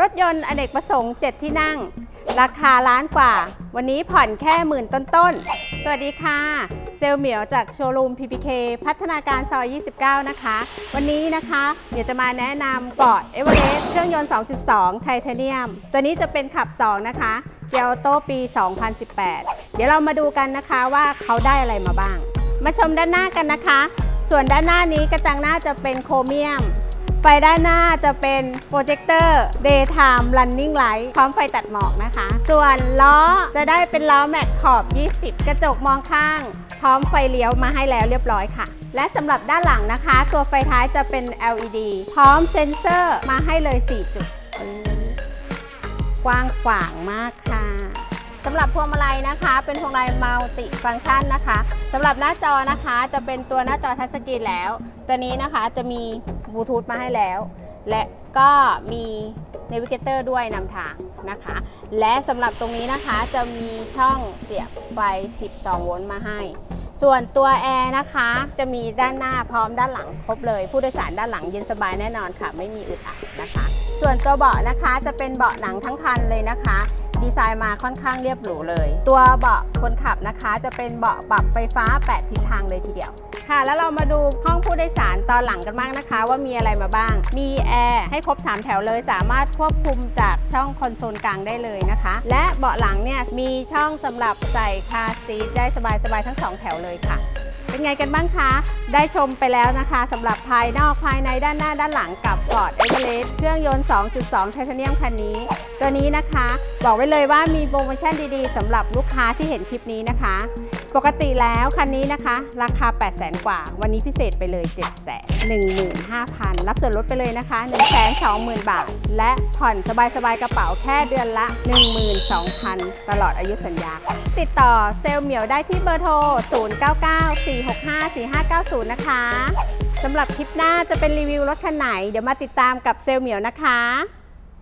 รถยนต์อเนกประสงค์ 7 ที่นั่ง ราคาล้านกว่า วันนี้ผ่อนแค่หมื่นต้นๆ สวัสดีค่ะ เซลเหมียวจากโชว์รูม PPK พัฒนาการซอย 29 นะคะ วันนี้นะคะเดี๋ยวจะมาแนะนำเกาะเอเวอเรสต์เครื่องยนต์ 2.2 ไทเทเนียม ตัวนี้จะเป็นขับ 2 นะคะเกียร์ออโต้ปี 2018 เดี๋ยวเรามาดูกันนะคะว่าเขาได้อะไรมาบ้าง มาชมด้านหน้ากันนะคะ ส่วนด้านหน้านี้กระจังหน้าจะเป็นโครเมียม ไฟด้านหน้าจะเป็นโปรเจคเตอร์ Daytime Running Light พร้อมไฟตัดหมอกนะคะ ส่วนล้อจะได้เป็นล้อแม็กขอบ 20 กระจกมองข้าง พร้อมไฟเลี้ยวมาให้แล้วเรียบร้อยค่ะ และสำหรับด้านหลังนะคะ ตัวไฟท้ายจะเป็น LED พร้อมเซ็นเซอร์มาให้เลย 4 จุด กว้างขวางมากค่ะสำหรับพวงมาลัยนะคะ เป็นพวงมาลัยมัลติฟัง c t ชันนะคะสำหรับหน้าจอนะคะจะเป็นตัวหน้าจอทัชสกรีนแล้ว ตัวนี้นะคะจะมี บลูทูธมาให้แล้ว และก็มีเนวิเกเตอร์ด้วยนำทางนะคะ และสำหรับตรงนี้นะคะจะมีช่องเสียบไฟ 12 โวลต์มาให้ ส่วนตัวแอร์นะคะจะมีด้านหน้าพร้อมด้านหลังครบเลย ผู้โดยสารด้านหลังเย็นสบายแน่นอนค่ะ ไม่มีอึดอัดนะคะ ส่วนตัวเบาะนะคะจะเป็นเบาะหนังทั้งคันเลยนะคะ ดีไซน์มาค่อนข้างเรียบหรูเลย ตัวเบาะคนขับนะคะ จะเป็นเบาะปรับไฟฟ้า 8 ทิศทางเลยทีเดียวค่ะ แล้วเรามาดูห้องผู้โดยสารตอนหลังกันบ้างนะคะ ว่ามีอะไรมาบ้าง มีแอร์ให้ครบ 3 แถวเลย สามารถควบคุมจากช่องคอนโซลกลางได้เลยนะคะ และเบาะหลังเนี่ยมีช่องสำหรับใส่คาซีทได้สบายๆทั้งสองแถวเลยค่ะเป็นไงกันบ้างคะ ได้ชมไปแล้วนะคะสำหรับภายนอกภายในด้านหน้าด้านหลังกับ Ford Everest เครื่องยนต์ 2.2 ไทเทเนียมคันนี้ ตัวนี้นะคะ บอกไว้เลยว่ามีโปรโมชั่นดีๆสำหรับลูกค้าที่เห็นคลิปนี้นะคะ ปกติแล้วคันนี้นะคะ ราคา 8 0 0 0 0 0กว่า วันนี้พิเศษไปเลย 7 1 5 0 0 0 รับส่วนลดไปเลยนะคะ 1 2 0 0 0 0 บาท และผ่อนสบายๆกระเป๋าแค่เดือนละ 12,000 ตลอดอายุสัญญา ติดต่อเซลล์เหมียวได้ที่เบอร์โทร 0994654590 นะคะสำหรับคลิปหน้าจะเป็นรีวิวรถคันไหน เดี๋ยวมาติดตามกับเซลล์เหมียวนะคะ